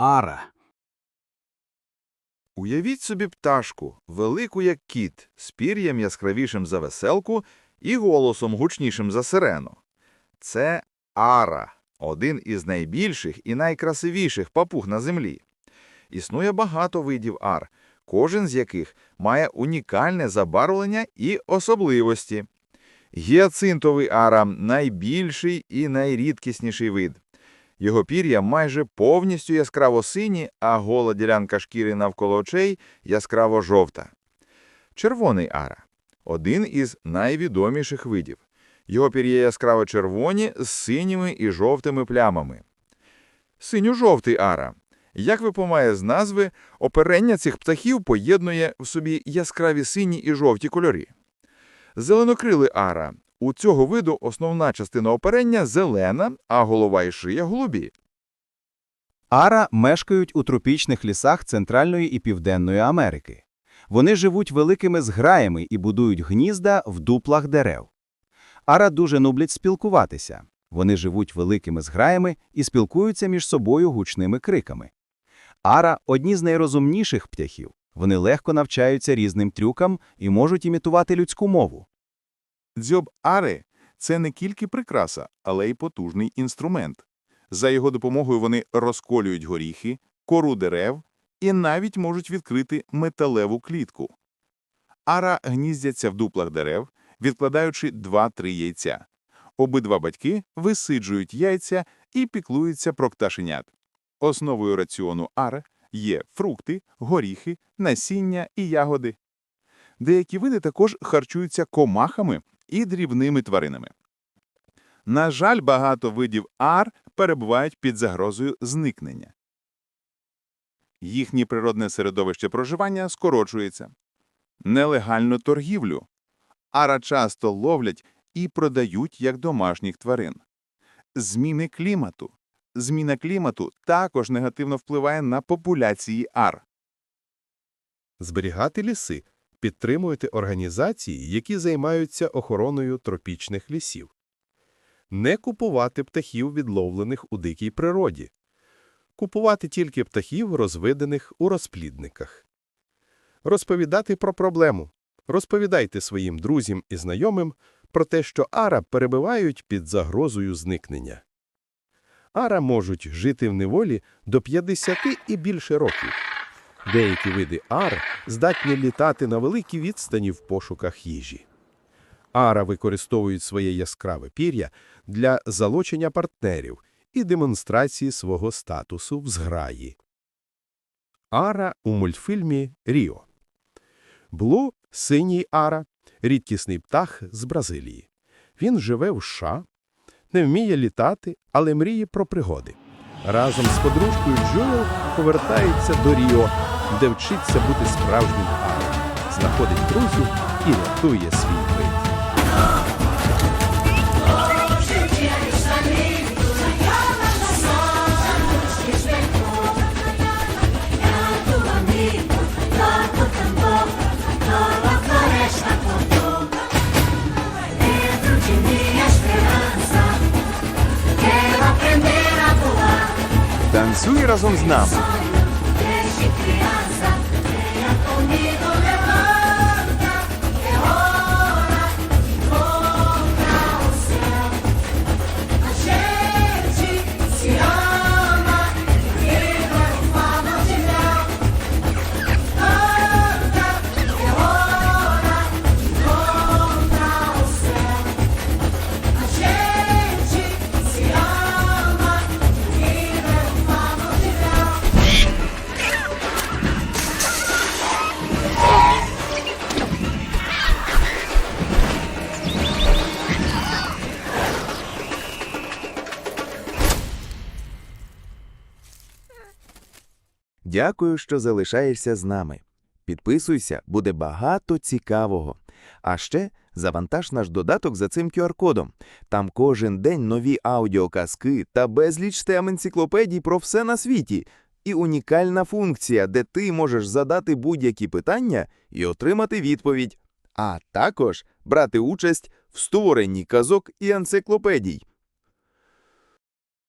ара. Уявіть собі пташку, велику як кіт, з пір'ям яскравішим за веселку і голосом гучнішим за сирену. Це ара, один із найбільших і найкрасивіших папуг на землі. Існує багато видів ар, кожен з яких має унікальне забарвлення і особливості. Гіацинтовий ара – найбільший і найрідкісніший вид. Його пір'я майже повністю яскраво-сині, а гола ділянка шкіри навколо очей яскраво-жовта. Червоний ара – один із найвідоміших видів. Його пір'я яскраво-червоні з синіми і жовтими плямами. Синьо-жовтий ара. Як випомає з назви, оперення цих птахів поєднує в собі яскраві сині і жовті кольори. Зеленокрилий ара. У цього виду основна частина оперення зелена, а голова і шия голубі. Ара мешкають у тропічних лісах Центральної і Південної Америки. Вони живуть великими зграями і будують гнізда в дуплах дерев. Ара дуже люблять спілкуватися. Вони живуть великими зграями і спілкуються між собою гучними криками. Ара – одні з найрозумніших птахів. Вони легко навчаються різним трюкам і можуть імітувати людську мову. Дзьоб ари – це не тільки прикраса, але й потужний інструмент. За його допомогою вони розколюють горіхи, кору дерев і навіть можуть відкрити металеву клітку. Ара гніздяться в дуплах дерев, відкладаючи 2-3 яйця. Обидва батьки висиджують яйця і піклуються про пташенят. Основою раціону ар є фрукти, горіхи, насіння і ягоди. Деякі види також харчуються комахами і дрібними тваринами. На жаль, багато видів ар перебувають під загрозою зникнення. Їхнє природне середовище проживання скорочується. Нелегальну торгівлю. Ара часто ловлять і продають як домашніх тварин. Зміни клімату. Зміна клімату також негативно впливає на популяції ар. Зберігати ліси, підтримуйте організації, які займаються охороною тропічних лісів. Не купувати птахів, відловлених у дикій природі. Купувати тільки птахів, розведених у розплідниках. Розповідати про проблему. Розповідайте своїм друзям і знайомим про те, що ара перебувають під загрозою зникнення. Ара можуть жити в неволі до 50 і більше років. Деякі види ар здатні літати на великій відстані в пошуках їжі. Ара використовують своє яскраве пір'я для залучення партнерів і демонстрації свого статусу в зграї. Ара у мультфільмі Ріо. Блу – синій ара, рідкісний птах з Бразилії. Він живе в США, не вміє літати, але мріє про пригоди. Разом з подружкою Джоел повертається до Ріо, де вчиться бути справжнім аром, знаходить друзів і рятує свій вид. Танцюй разом з нами. Дякую, що залишаєшся з нами. Підписуйся, буде багато цікавого. А ще завантаж наш додаток за цим QR-кодом. Там кожен день нові аудіоказки та безліч тем енциклопедій про все на світі. І унікальна функція, де ти можеш задати будь-які питання і отримати відповідь. А також брати участь в створенні казок і енциклопедій.